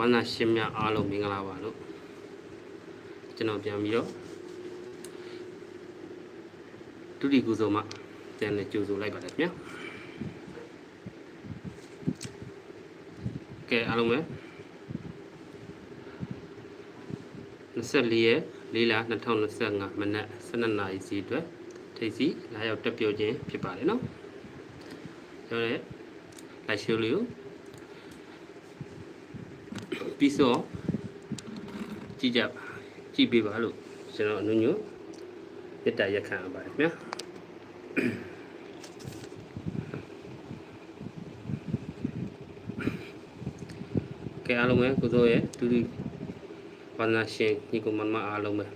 ဝမ်းသာရှင်များအားလုံးမင်္ဂလာပါလို့ကျွန်တော်ပြန်ပြီးတော့ဒုတိကုစုံမှပြန်လည်ကြိုဆိုလိုက်ပါတယ်ခင်ဗျာကဲအားလုံးပဲ24ရက်4လ2025မနက်12နာရီစီအတွက်ထိပ်စီလာရောက်တက်ပြောခြင်းဖြစ်ပါတယ်နော်ကျွန်တော်ရဲ့လိုက်ရှိုးလေးကို ပြီးဆိုကြည့်ကြပါကြည့်ပေးပါလို့ကျွန်တော်အနုညွမေတ္တာရက်ခံအပ်ပါတယ်ခင်ဗျာကဲအားလုံးပဲကိုစိုးရဲ့ဒူဒီဝန္ဒနာရှင်ညီကိုမမအားလုံးပဲ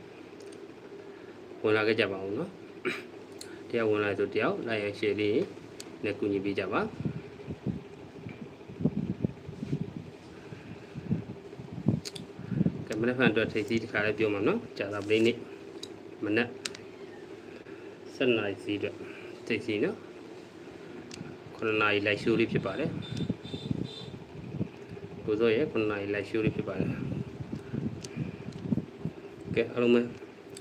ဝင်လာခဲ့ကြပါဦးနော်တရားဝင်လာဆိုတယောက်လိုက်ရရှည်လေးနဲ့ကူညီပေးကြပါ မနေ့ဖန်အတွက်ထိပ်စီးတစ်ခါလေးပြောမှာနော်ကြာသာပလေးနေ့မနေ့7နာရီစီးအတွက်ထိပ်စီးနော်9နာရီလိုက်ရှိုးလေးဖြစ်ပါတယ်ကိုစိုးရဲ့9နာရီလိုက်ရှိုးလေးဖြစ်ပါတယ်ကဲအားလုံးပဲ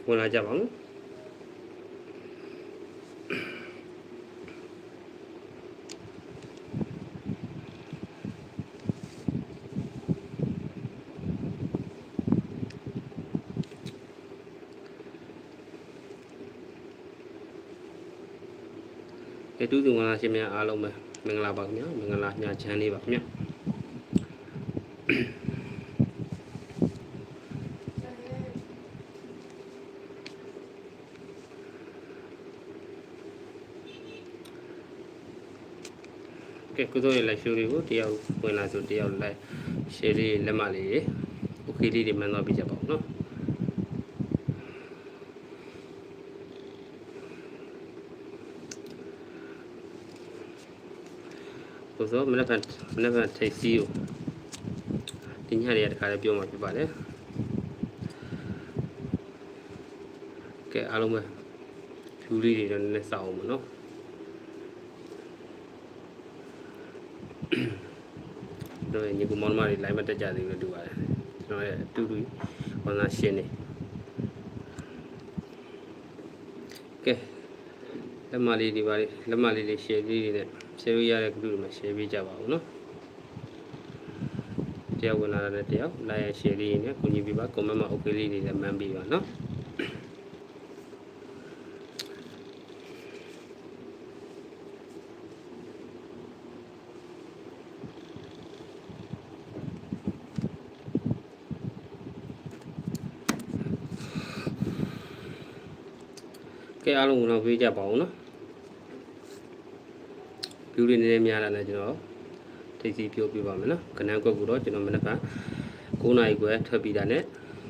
ဝင်လာကြပါဦး ကဲတူးသူမလားရှင်များအားလုံးပဲမင်္ဂလာပါခင်ဗျာမင်္ဂလာညချမ်းလေးပါခင်ဗျာကဲကုသိုလ်ရဲ့လက်ရှိုးလေးကိုတယောက်ဝင်လာဆိုတယောက်လိုက်ရှယ်လေးလက်မလေးโอเคလေးတွေမှန်သွားပြကြပါဦးနော် ကို စောမနေ့ကမနေ့ကထိတ်စီးကိုဒီညလေးတခါလေးပြောမှဖြစ်ပါတယ်ကဲအားလုံးပဲဖြူလေးတွေတော့နည်းနည်းစောက်အောင်မနော်တော့ညီကမောင်မလေး line မတက်ကြသေးဘူးလို့တူပါတယ်ကျွန်တော်ရဲ့အတူတူဝန်သားရှင်းနေကဲလက်မလေးဒီပါလေးလက်မလေးလေး share လေးတွေနဲ့ share လို့ရတဲ့ group တွေမှာ share ပေးကြပါဦးနော်တယောက်ဝင်လာတဲ့တယောက် like ရ share လေးနဲ့ကိုကြီးပြပါ comment မှာ okay လေးတွေလည်းမှန်းပေးပါနော်ကဲအားလုံးဝင်တော့ပေးကြပါဦးနော် ဗီဒီယိုလေးနည်းနည်းများလာတယ်ကျွန်တော်ထိပ်စီပြောပြပါမယ်နော်ကနန်းကွက်ကိုတော့ကျွန်တော်မနေ့က9နာရီခွဲထွက်ပြီးတာနဲ့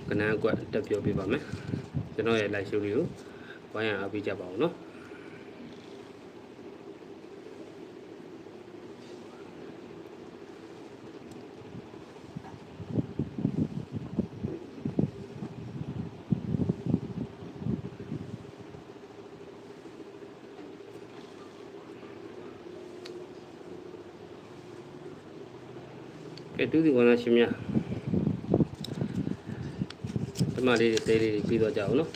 ကနန်းကွက်တက်ပြောပြပါမယ်ကျွန်တော်ရဲ့ live show လေးကိုဝိုင်းရအားပေးကြပါဦးနော် ကဲတူးစီဝန်လာရှင်များဒီမလေးတွေသေးလေးတွေပြီးတော့ကြအောင်နော်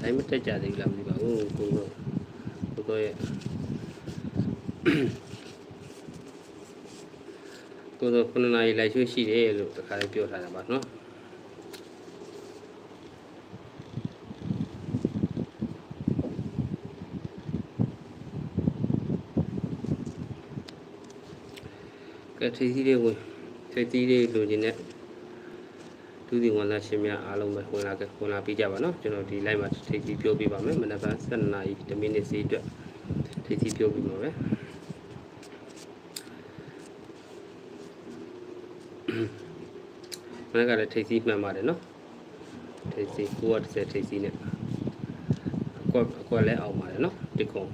တိုင်းမတက်ကြသေးဘူးလားမသိပါဘူးကိုတော့ကိုတော့ရဲ့ကိုတော့ခုနနာရီလိုက်ရွှေ့ရှိတယ်လို့တခါလေးပြောထားတာပါနော် ထိပ်သီးလေးဝင်ထိပ်သီးလေးလိုချင်တဲ့ဒုတိယဝန်လာရှင်များအားလုံးပဲဝင်လာခဲ့ဝင်လာပြီးကြပါနော်ကျွန်တော်ဒီ live မှာထိပ်သီးပြောပြပါမယ်မနက်ဖြန်7နာရီ10မိနစ်စီအတွက်ထိပ်သီးပြောပြမှာပဲမနက်ကလည်းထိပ်သီးမှန်ပါတယ်နော်ထိပ်သီး930ထိပ်သီးနဲ့အကွက်အကွက်လည်းအောင်ပါတယ်နော်ဒီကုံ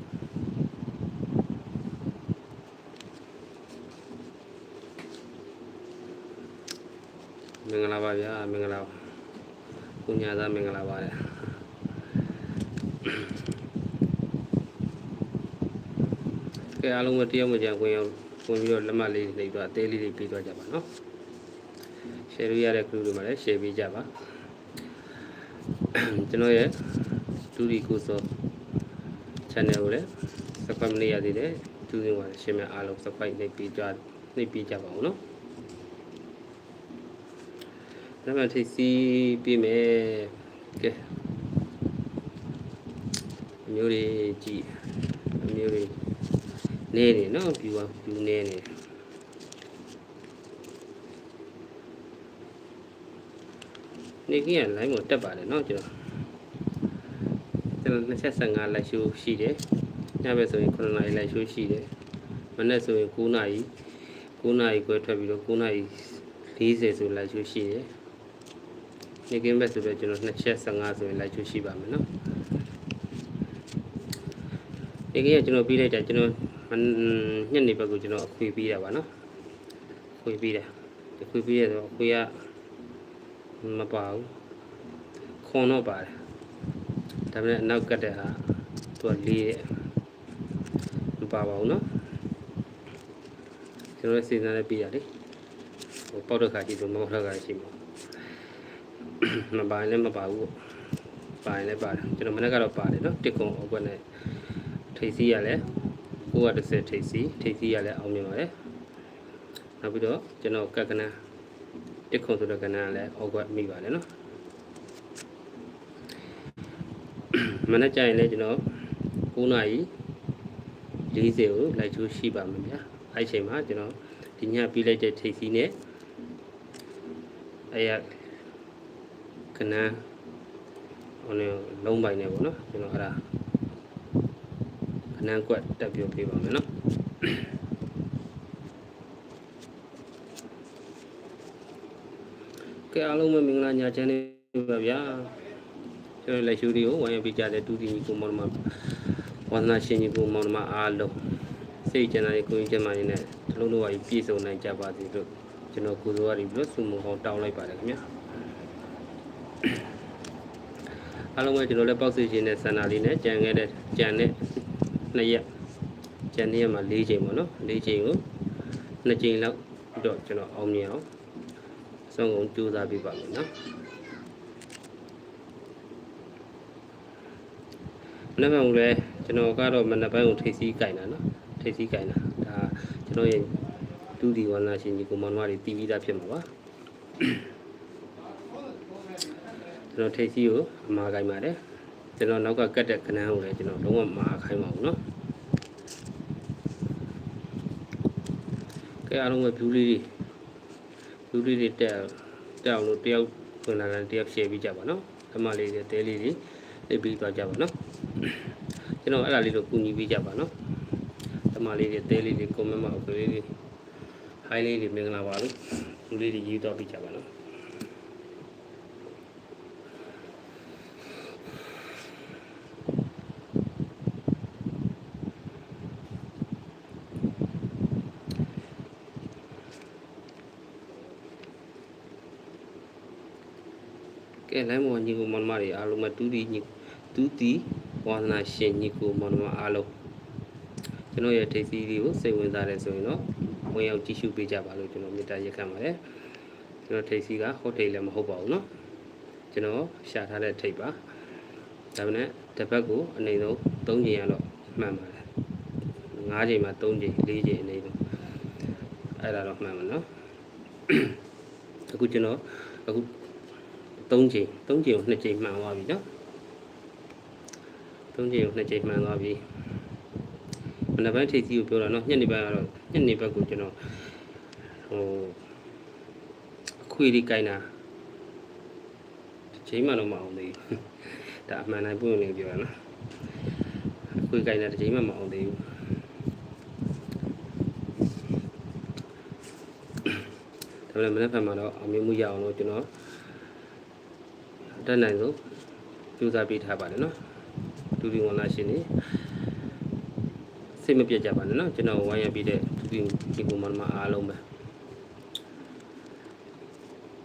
မင်္ဂလာပါဗျာ မင်္ဂလာပါကုညာသားမင်္ဂလာပါလေကဲအားလုံးပဲတယောက်မှကြံဝင်အောင်ဝင်ပြီးတော့လက်မှတ်လေးတွေနှိပ်သွားအသေးလေးတွေပြီးသွားကြပါနော် share လို့ရတဲ့ group တွေမှာလည်း share ပေးကြပါကျွန်တော်ရဲ့ဒူရီကိုစော channel ကိုလည်း subscribe မလုပ်ရသေးတယ်သူစဉ်ပါရှင်များအားလုံး subscribe နှိပ်ပေးကြနှိပ်ပေးကြပါဦးနော် ဒါမှထိစီပြမယ်ကဲအမျိုးတွေကြည့်အမျိုးတွေနေနေနော် view က view နေနေနေကြီးက line ကိုတက်ပါတယ်နော်ကျွန်တော်ကျွန်တော်25 like show ရှိတယ်ညဘက်ဆိုရင်9နာရီ like show ရှိတယ်မနေ့ဆိုရင်9နာရီ9နာရီခွဲထွက်ပြီးတော့9နာရီ40ဆို like show ရှိတယ် နေကင်းဘက်ဆိုတော့ကျွန်တော်2ချက်15ဆိုရင်လိုက်ချိုးရှိပါမယ်နော်နေကင်းကကျွန်တော်ပြီးလိုက်တာကျွန်တော်ညနေဘက်ကိုကျွန်တော်အခွေပြီးတာပါနော်ခွေပြီးတာအခွေပြီးရတော့အခွေကမပါဘူးခွန်တော့ပါတယ်ဒါပေမဲ့အနောက်ကတ်တဲ့ဟာသူကလေးတဲ့မပါပါဘူးနော်ကျွန်တော်စေစမ်းလည်းပြီးရလေဟိုပေါက်တဲ့ခါကြည့်လို့မဟုတ်တော့ခါရှိမှာ မပါရင်လည်းမပါဘူးပေါ့ပါရင်လည်းပါတယ်ကျွန်တော်မနေ့ကတော့ပါတယ်နော်တစ်ကုံအောက်ကွက်နဲ့ထိပ်စီးရလဲ930ထိပ်စီးထိပ်စီးရလဲအောင်မြင်ပါတယ်နောက်ပြီးတော့ကျွန်တော်ကက်ကနန်းတစ်ခုံဆိုတဲ့ကနန်းကလည်းအောက်ကွက်မိပါတယ်နော်မနေ့ကျရင်လည်းကျွန်တော်9နာရီ40ကိုလိုက်ချိုးရှိပါမယ်ဗျာအဲ့ချိန်မှာကျွန်တော်ဒီညပြီးလိုက်တဲ့ထိပ်စီးနဲ့အဲ့ရ ကဏ္ဍဟိုလည်းလုံးပိုင်နေပေါ့နော်ကျွန်တော်အဲ့ဒါကဏ္ဍကွက်တက်ပြပေးပါမယ်နော်ကဲအားလုံးပဲမင်္ဂလာညချမ်းနေပါဗျာကျွန်တော်လက်ရှူတွေကိုဝိုင်းရပြကြတဲ့တူတီကိုမောင်မဝန္ဒနာရှင်ကြီးကိုမောင်မအားလုံးစိတ်ကျန်တဲ့ကိုကြီးကျန်မာနေနဲ့တလုံးလုံးဝပြည့်စုံနိုင်ကြပါစေလို့ကျွန်တော်ကိုယ်တော်ရည်ပြီးတော့ဆုမွန်ဟောင်းတောင်းလိုက်ပါတယ်ခင်ဗျာ အားလုံးပဲကျွန်တော်လည်းပေါက်စီရှင်တဲ့ဆန္ဒလေးနဲ့ကြံခဲ့တဲ့ကြံတဲ့နှစ်ရက်ကြံတဲ့ရက်မှာ၄ချိန်ပေါ့နော်၄ချိန်ကိုနှစ်ချိန်လောက်တော့ကျွန်တော်အောင်မြင်အောင်ဆုံးကုန်ကြိုးစားပေးပါမယ်နော်မနေ့ကလည်းကျွန်တော်ကတော့မနေ့ပိုင်းကိုထိတ်စီးကြိုင်တာနော်ထိတ်စီးကြိုင်တာဒါကျွန်တော်ရဲ့ဒုဒီဝနာရှင်ကြီးကိုမောင်နှမတွေတီးပြီးသားဖြစ်မှာပါ ကျွန်တော်ထိတ်စီးကိုအမှားကြိုင်ပါတယ်ကျွန်တော်နောက်ကကတ်တဲ့ခဏန်းကိုလည်းကျွန်တော်လုံးဝမအားခိုင်းပါဘူးနော်ကဲအားလုံးပဲ view လေးတွေ view လေးတွေတက်တက်အောင်လို့တယောက်ဝင်လာတယ်တယောက် share ပေးကြပါနော်ဓမ္မလေးတွေတဲလေးတွေလိပ်ပြီးသွားကြပါနော်ကျွန်တော်အဲ့ဒါလေးတော့ကူညီပေးကြပါနော်ဓမ္မလေးတွေတဲလေးတွေ comment မှာအကလေးတွေ hi လေးတွေမင်္ဂလာပါလို့လူလေးတွေရေးတော့ပေးကြပါနော်ကဲ လိုင်းမော်ညီကိုမင်္ဂလာတွေအားလုံးမတူတီညီတူတီဝါသနာရှင်ညီကိုမင်္ဂလာအားလုံးကျွန်တော်ရဲ့ထိပ်သီးလေးကိုစိတ်ဝင်စားတယ်ဆိုရင်တော့ဝင်ရောက်ကြည့်ရှုပေးကြပါလို့ကျွန်တော်မေတ္တာရက်ခံပါတယ်ကျွန်တော်ထိပ်သီးကဟိုတယ်လည်းမဟုတ်ပါဘူးเนาะကျွန်တော်ရှာထားတဲ့ထိပ်ပါဒါပေမဲ့တစ်ပတ်ကိုအနေဆုံး3ချိန်ရတော့မှန်ပါတယ်5ချိန်မှာ3ချိန်4ချိန်အနေဆုံးအဲ့ဒါတော့မှန်ပါเนาะအခုကျွန်တော်အခု 3ချိန်3ချိန်ကို2ချိန်မှန်သွားပြီเนาะ3ချိန်ကို2ချိန်မှန်သွားပြီမနက်ပိုင်းထိပ်စီကိုပြောတာเนาะညနေပိုင်းကတော့ညနေဘက်ကိုကျွန်တော်ဟိုအခွေလေးကိုင်းတာချိန်မှတော့မအောင်သေးဘူးဒါအမှန်တိုင်းပွင့်နေပြောတာเนาะအခွေကိုင်းတာတစ်ချိန်မှမအောင်သေးဘူးဒါပေမဲ့မနေ့ကမှတော့အမြင်မှုရအောင်လို့ကျွန်တော် တက်နိုင်ဆုံးကြိုးစားပေးထားပါတယ်နော်ဒူဒီဝန်လာရှင်နေစိတ်မပြတ်ကြပါနဲ့နော်ကျွန်တော်ဝိုင်းရပြီးတဲ့ဒူဒီဒီကုမန်မအားလုံးပဲ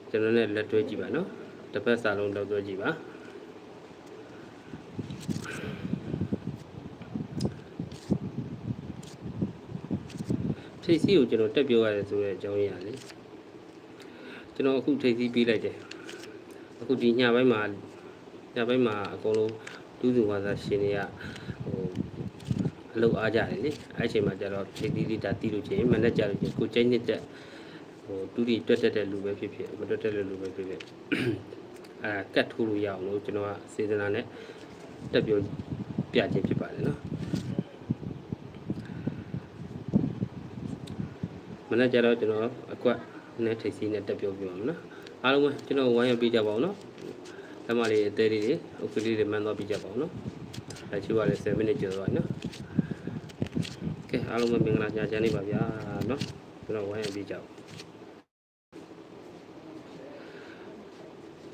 ကျွန်တော်နဲ့လက်တွဲကြည့်ပါနော်တစ်ဖက်စာလုံးလောက်တွဲကြည့်ပါထိပ်စီးကိုကျွန်တော်တက်ပြောရတယ်ဆိုတဲ့အကြောင်းရင်းရလေကျွန်တော်အခုထိပ်စီးပြီးလိုက်တယ် အခုဒီညပိုင်းမှာညပိုင်းမှာအကုန်လုံးတူးသူဝါစာရှင်တွေကဟိုအလုပ်အားကြတယ်လေအဲ့အချိန်မှာကျတော့ထိပ်စီးလေးဒါတီးလို့ချင်းမနဲ့ကြလို့ချင်းကိုကျင်းညစ်တဲ့ဟိုတူးတီတွက်တက်တဲ့လူပဲဖြစ်ဖြစ်မတွက်တက်တဲ့လူပဲဖြစ်ဖြစ်အဲကတ်ထိုးလို့ရအောင်လို့ကျွန်တော်ကစေတနာနဲ့တက်ပြောပြခြင်းဖြစ်ပါတယ်နော်မနေ့ကျတော့ကျွန်တော်အကွက်နဲ့ထိပ်စီးနဲ့တက်ပြောပြပါမယ်နော် အားလုံးပဲကျွန်တော်ဝိုင်းရပြကြပါအောင်နော်လက်မလေးအသေးလေးတွေအုပ်ကလေးတွေမှန်းသွားပြကြပါအောင်နော်အဲချိုးရလဲ7မိနစ်ကျော်သွားပြီနော်ကဲအားလုံးပဲမင်္ဂလာညချမ်းနေပါဗျာနော်ကျွန်တော်ဝိုင်းရပြကြပါ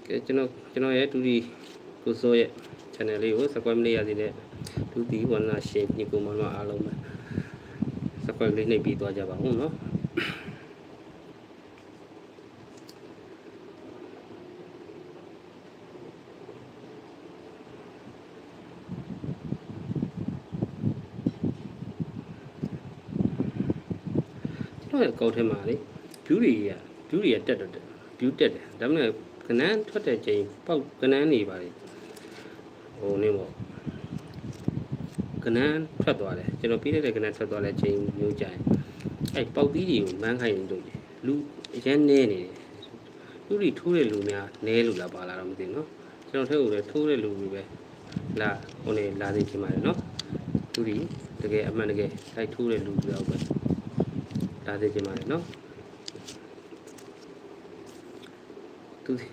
ကဲကျွန်တော်ကျွန်တော်ရဲ့တူဒီကိုစိုးရဲ့ channel လေးကို subscribe မလုပ်ရသေးတဲ့တူဒီဝန္နာရှင်ညီကောင်မတို့အားလုံးပဲ subscribe လေးနှိပ်ပြီးသွားကြပါဦးနော် ရဲ့ကောက်ထဲမှာလေ view တွေက view တွေကတက်တော့တက် view တက်တယ်ဒါပေမဲ့ကနန်းထွက်တဲ့ချိန်ပေါက်ကနန်းနေပါလေဟိုနေပေါ့ကနန်းထွက်သွားတယ်ကျွန်တော်ပြီးတဲ့ကနန်းထွက်သွားတဲ့ချိန်မျိုးကြရင်အဲ့ပေါက်သီးတွေကိုမန်းခိုင်းနေလို့လူအရန်နေနေတယ်လူတွေထိုးတဲ့လူများနဲလို့လားပါလာတော့မသိဘူးเนาะကျွန်တော်ထဲကိုလည်းထိုးတဲ့လူတွေပဲလာဟိုနေလာသိချင်ပါတယ်เนาะလူတွေတကယ်အမှန်တကယ်လိုက်ထိုးတဲ့လူတွေတော့ပဲ လာစေချင်ပါတယ်နော်သူစီ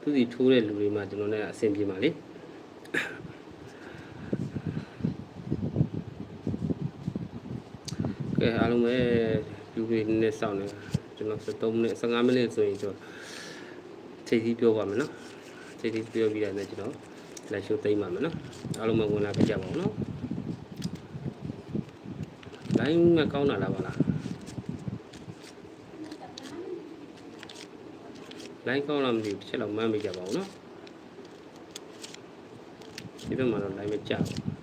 သူစီထိုးတဲ့လူတွေမှာကျွန်တော်လည်းအဆင်ပြေပါလေကဲအားလုံးပဲလူတွေနည်းနည်းစောင့်နေကျွန်တော်73မိနစ်15မိနစ်ဆိုရင်ကျွန်တော်ချိန်စီပြောပါမယ်နော်ချိန်စီပြောပြီးတယ်ကျွန်တော်လက်ရှိုးသိမ်းပါမယ်နော်အားလုံးပဲဝင်လာကြပါဦးနော်လိုင်းမကောင်းတာ လားပါလားလိုင်းကောင်းလားမသိဘူးတစ်ချက်တော့မှန်းမိကြပါဦးနော်ဒီဘက်မှာတော့လိုင်းမကြဘူး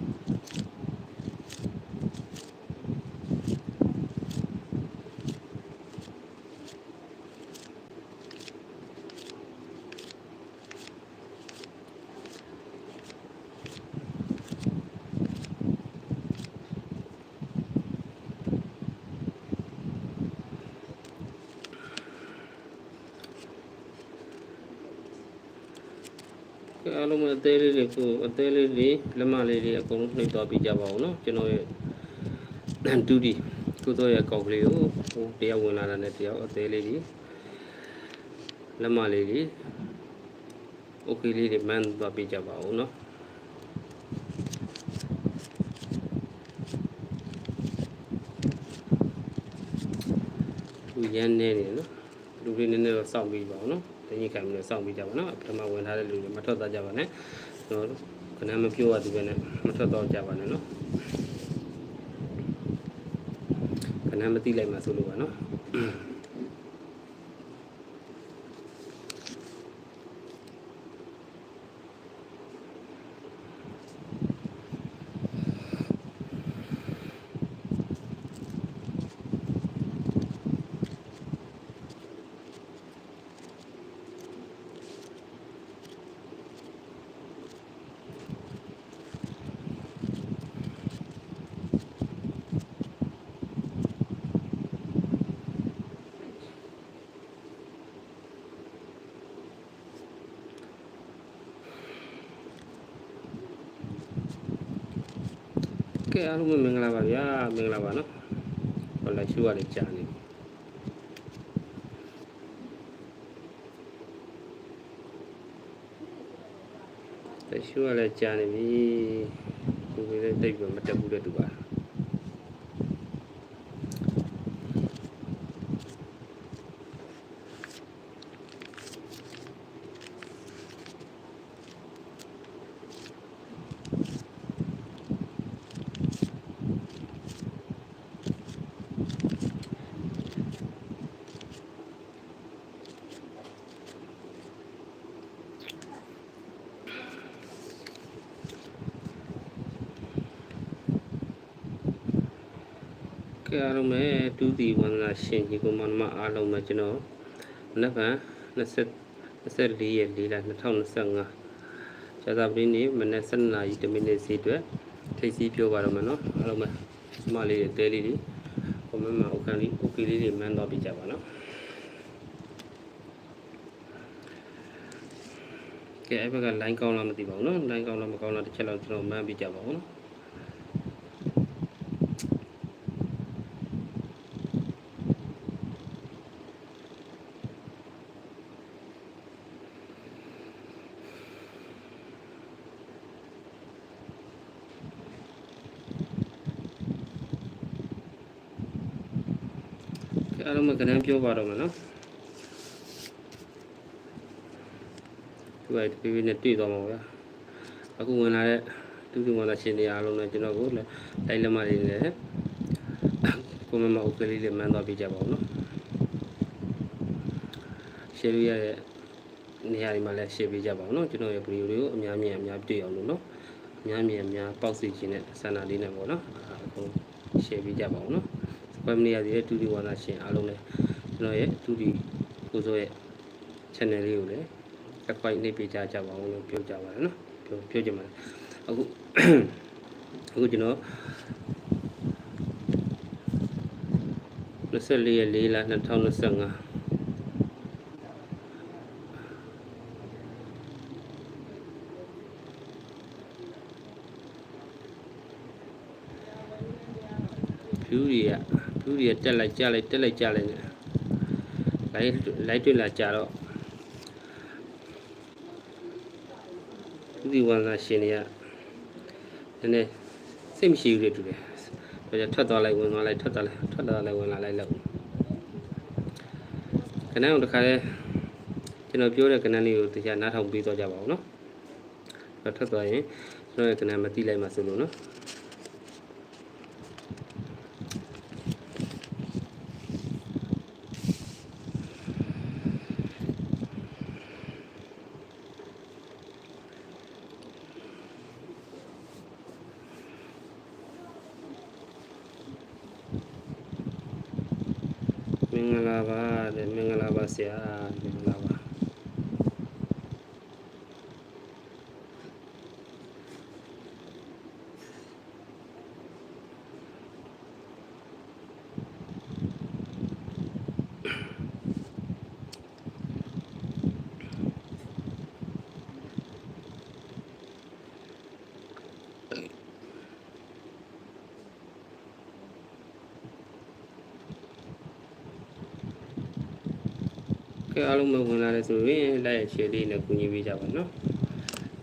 ကဲ အားလုံးပဲအသေးလေးတွေကိုအသေးလေးတွေလက်မလေးတွေအကုန်လုံးနှိပ်သွားပြကြပါဦးနော်ကျွန်တော်ရဲ့ဒူဒီကိုတော့ရဲ့ကောက်ကလေးကိုဟိုတရားဝင်လာတာနဲ့တရားအသေးလေးတွေလက်မလေးတွေโอเคလေးတွေမှန်းသွားပြကြပါဦးနော်လူရမ်းနေနေနော်လူတွေနည်းနည်းတော့စောင့်ပြီးပါဦးနော် တကြီးခံပြီးတော့စောင့်ပြီးကြပါနော်ပထမဝင်ထားတဲ့လူတွေမထွက်သွားကြပါနဲ့ကျွန်တော်ခဏမပြောရသေးပဲနဲ့မထွက်တော့ကြပါနဲ့နော်ခဏမသိလိုက်မှဆိုလို့ပါနော် ကဲအားလုံးပဲမင်္ဂလာပါဗျာမင်္ဂလာပါနော်ဟောလိုက်ရှုရလေးကြာနေပြီလက်ရှုရလေးကြာနေပြီသူကလည်းတိတ်ပြီးမတက်ဘူးတဲ့သူပါဲအားလုံးပဲတူတီဝန္ဒနာရှင်ညီကောင်မမအားလုံးပဲကျွန်တော်နက်ဖန်20 24ရက်4လ2025ကြာသပတေးနေ့မနက်7:00နာရီ10မိနစ်စီအတွက်ထိပ်စီးပြောပါတော့မယ်နော်အားလုံးပဲဒီမလေးတဲလေးတွေ မန့်မှာဥက္ကဋ္ဌလေးဥက္ကလေးတွေမှန်းတော့ပြကြပါနော်ကဲအဲ့ဘက်က line ကောင်းလားမသိပါဘူးနော် line ကောင်းလားမကောင်းလားတစ်ချက်လောက်ကျွန်တော်မှန်းပြကြပါဦးနော် အားလုံးမကနန်းပြောပါတော့မယ်နော်သူကတပြေးပြေးနဲ့တွေ့သွားမှာဗျာအခုဝင်လာတဲ့တူတူဝန်သားရှင်တွေအားလုံးနဲ့ကျွန်တော်ကိုလိုက်လက်မလေးနဲ့ကိုမမအုပ်ကလေးလေးမှန်းသွားပြကြပါဦးနော်ရှယ်ရရတဲ့နေရာတွေမှာလည်းရှယ်ပေးကြပါဦးနော်ကျွန်တော်ရဲ့ဗီဒီယိုတွေကိုအများမြင်အများတွေ့အောင်လို့နော်အများမြင်အများပေါက်စီခြင်းနဲ့ဆန္ဒလေးနဲ့ပေါ့နော်အခုရှယ်ပေးကြပါဦးနော် ဝက်မနီယာရဲ့တူဒီဝါနာရှင်အားလုံးလည်းကျွန်တော်ရဲ့တူဒီကိုစိုးရဲ့ channel လေးကိုလည်းအကွိုက်နေပေးကြကြပါအောင်လို့ပြောကြပါရနော်ပြောပြောချင်ပါတယ်အခုအခုကျွန်တော်24ရက်4လ2025ဖြူတွေက ဖြူတွေကတက်လိုက်ကြလိုက်တက်လိုက်ကြလိုက်နေလိုက်လိုက်တွေ့လာကြတော့သူဒီဝန်လာရှင်တွေကနည်းနည်းစိတ်မရှိဘူးတဲ့တူတယ်ဒါကြထွက်သွားလိုက်ဝင်သွားလိုက်ထွက်သွားလိုက်ထွက်သွားလိုက်ဝင်လာလိုက်လို့ခဏအောင်တခါလဲကျွန်တော်ပြောတဲ့ကဏ္ဍလေးကိုတရားနားထောင်ပြီးတော့ကြပါဦးနော်ထွက်သွားရင်ကျွန်တော်ရဲ့ကဏ္ဍမသိလိုက်မှဆိုလို့နော်မင်္ဂလာပါတဲ့မင်္ဂလာပါဆရာမင်္ဂလာပါ ကဲအားလုံးမဝင်လာတယ်ဆိုရင်လိုက်ရရှယ်လေးနဲ့ကူညီပေးကြပါနော်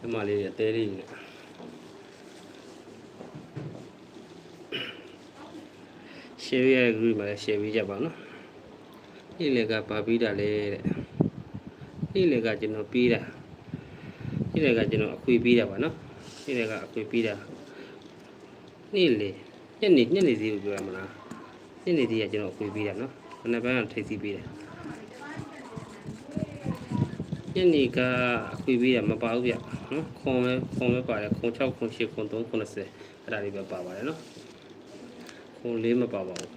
အမလေးအသေးလေးနဲ့ရှယ်ရဲ့ group မှာလည်းရှယ်ပေးကြပါနော်ဒီလေကပါပြီးတာလေတဲ့ဒီလေကကျွန်တော်ပြီးတာဒီလေကကျွန်တော်အခွေပြီးတာပါနော်ဒီလေကအခွေပြီးတာနေ့လေညနေညနေစီကိုပြောရမလားညနေစီကကျွန်တော်အခွေပြီးတာနော်ခဏပန်းကထိတ်စီပြီးတယ် ညနေကအခွေပေးရမပါဘူးဗျနော်ခွန်ပဲခွန်ပဲပါတယ်ခွန်6ခွန်8ခွန်3ခွန်10အဲ့ဒါလေးပဲပါပါတယ်နော်ခွန်4မပါပါဘူး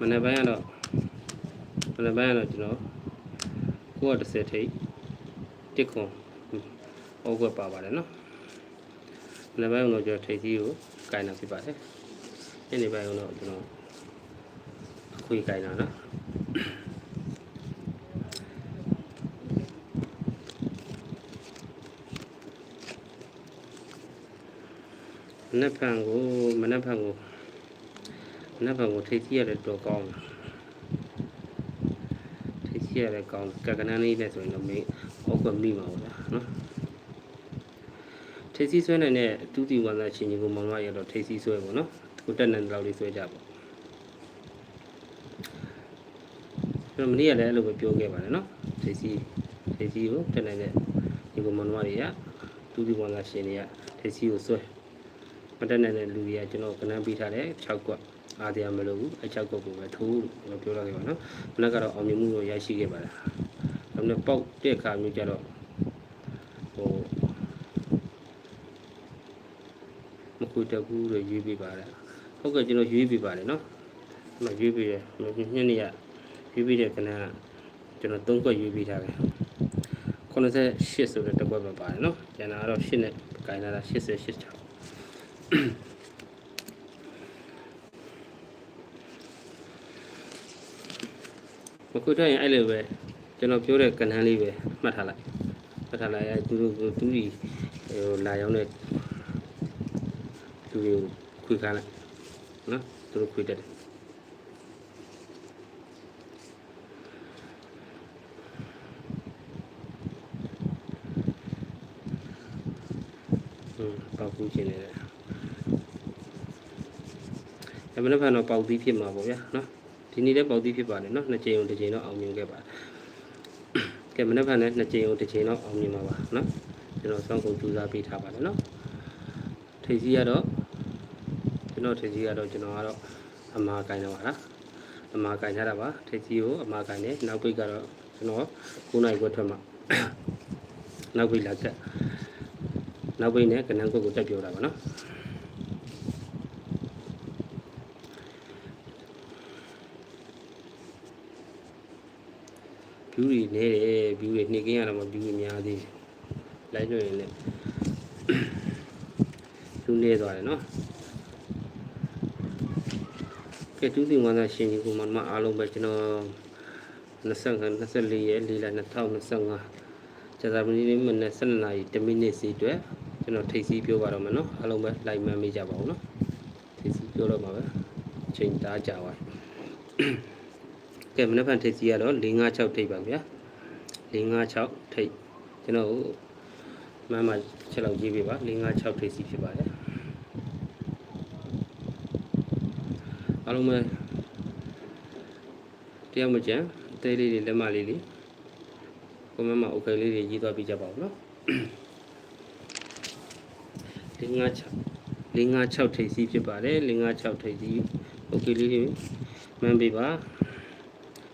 မနေ့ပိုင်းကတော့မနေ့ပိုင်းကတော့ကျွန်တော်930ထိပ်တစ်ခွန်ဩကွက်ပါပါတယ်နော်မနေ့ပိုင်းကတော့ကျွန်တော်ထိပ်စီးကိုကင်တာဖြစ်ပါတယ်ညနေပိုင်းကတော့ကျွန်တော် ခွေကြိုင်တာနော်မနက်ဖြန်ကိုမနက်ဖြန်ကိုမနက်ဖြန်ကိုထိတ်စီရတယ်တော်ကောင်းထိတ်စီရတယ်ကောင်းကကနန်းလေးနဲ့ဆိုရင်တော့မေးအောက်ကမိမှာပေါ့ဗျာနော်ထိတ်စီဆွဲနိုင်တဲ့တူတီဝန်သားချင်းကြီးကိုမောင်မရတော့ထိတ်စီဆွဲပေါ့နော်ကိုတက်နေတဲ့လောက်လေးဆွဲကြပေါ့ ကျွန်တော်မနေ့ကလည်းအဲ့လိုပဲပြောခဲ့ပါတယ်နော်ထေစီထေစီကိုတက်နိုင်တဲ့ဒီကမန်နွားတွေကတူဒီဝန်လာရှင်တွေကထေစီကိုဆွဲမတက်နိုင်တဲ့လူတွေကကျွန်တော်ကနန်းပေးထားတဲ့6ကွက်အားတရားမလို့ဘူးအ6ကွက်ကိုပဲထိုးလို့ပြောလာခဲ့ပါနော်မနေ့ကတော့အောင်မြင်မှုတော့ရရှိခဲ့ပါတယ်ဒါပေမဲ့ပေါက်တဲ့အခါမျိုးကျတော့ဟိုတက်ဘူးလို့ရွေးပြပါတယ်ဟုတ်ကဲ့ကျွန်တော်ရွေးပြပါတယ်နော်ဒီမှာရွေးပြရညနေရ ရွေးပြတဲ့ကနန်းကျွန်တော်သုံးခွက်ရွေးပြထားတယ်88ဆိုတဲ့တစ်ခွက်ပဲပါတယ်နော်ကျန်တာကတော့8နဲ့ကိုင်းလာတာ88ချောင်းမခုတော့ရင်အဲ့လိုပဲကျွန်တော်ပြောတဲ့ကဏ္ဍလေးပဲမှတ်ထားလိုက်မှတ်ထားလိုက်အဲသူတို့သူဒီဟိုလာရောက်တဲ့သူတွေကိုခွေခါလိုက်နော်သူတို့ခွေတတ်တယ် ပေါက်ကူးခြင်းနေတယ်အမနဖန်တော့ပေါက်သီးဖြစ်မှာပေါ့ဗျာနော်ဒီနေ့လည်းပေါက်သီးဖြစ်ပါတယ်နော်နှစ်ကြိမ်အောင်တစ်ကြိမ်တော့အောင်မြင်ခဲ့ပါတယ်ကဲမနဖန်လည်းနှစ်ကြိမ်အောင်တစ်ကြိမ်တော့အောင်မြင်မှာပါနော်ကျွန်တော်စောင့်ကုန်ကြိုးစားပေးထားပါတယ်နော်ထိပ်စီးကတော့ကျွန်တော်ထိပ်စီးကတော့ကျွန်တော်ကတော့အမားကိုင်းတော့ပါလားအမားကိုင်းထားတာပါထိပ်စီးကိုအမားကိုင်းနေနောက်ပိတ်ကတော့ကျွန်တော်9နိုင်ခွက်ထွက်မှာနောက်ပိတ်လာကက် နောက်ပိတ်နဲ့ကနန်းခွက်ကိုတက်ပြောတာပါနော်ဘီးတွေနေတယ်ဘီးတွေနှိကင်းရတော့မှဘီးတွေများသေးတယ်လိုက်လို့ရင်လည်းသူနေသွားတယ်နော်ကဲသူစီဝန်သားရှင်ကြီးကမှမအားလုံးပဲကျွန်တော်25 24ရက်၄လ2025ကျသာမီနေ့မနေ့12နာရီ10မိနစ်စီအတွက် ကျွန်တော်ထိပ်စီးပြောပါတော့မယ်နော်အားလုံးပဲ like မှန်းမိကြပါဦးနော်ထိပ်စီးပြောတော့မှာပဲချိန်တားကြပါကဲမနက်ဖြန်ထိပ်စီးကတော့656ထိပ်ပါဗျာ656ထိပ်ကျွန်တော်မှန်းမှချက်လောက်ရေးပေးပါ656ထိပ်စီးဖြစ်ပါတယ်အားလုံးပဲတရားမကြံအသေးလေးတွေလက်မလေးလေးကွန်မန့်မှာ okay လေးတွေရေးသွားပြကြပါဦးနော် 6 4 5 6ထိပ်စီဖြစ်ပါတယ်4 5 6ထိပ်စီโอเคလေးတွေမှန်းပေးပါ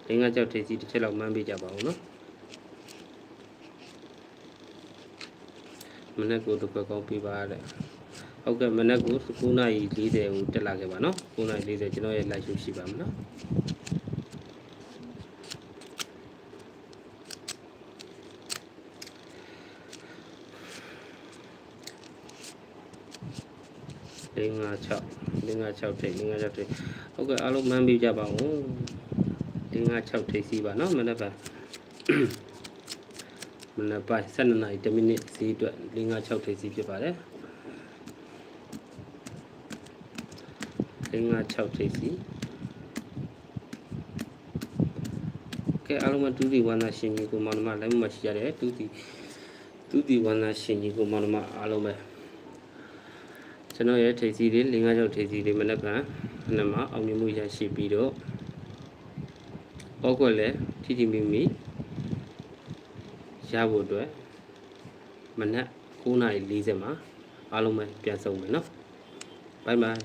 လင်းကကြောက်ထိပ်စီတစ်ချက်လောက်မှန်းပေးကြပါဦးနော်မနက်ကိုတစ်ခွက်ကောင်းပေးပါတဲ့ဟုတ်ကဲ့မနက်ကို9:40ကိုတက်လာခဲ့ပါနော်9:40ကျွန်တော်ရဲ့ live show ရှိပါမယ်နော် 6 5 6ထိတ်5 6ထိတ်ဟုတ်ကဲ့အားလုံးမှန်းပြီးကြပါဦး5 6ထိတ်စီးပါနော်မနေ့ကမနေ့ပိုင်း7နာရီ10မိနစ်စီးအတွက်5 6ထိတ်စီးဖြစ်ပါတယ်5 6ထိတ်စီးကဲအားလုံးကတူတီဝန္ဒရှင်ကြီးကိုမောင်နှမလိုက်မှရှိရတယ်တူတီတူတီဝန္ဒရှင်ကြီးကိုမောင်နှမအားလုံးပဲ ကျွန်တော်ရဲ့ထိပ်စီးလေး၄၅6ထိပ်စီးလေးမနက်ပါမနက်မှာအောင်မြင်မှုရရှိပြီးတော့ဩကွက်လည်းထိထိမိမိရဖို့အတွက်မနက်9:40မှာအားလုံးပဲပြန်ဆုံးမယ်နော်ဘိုင်ဘိုင်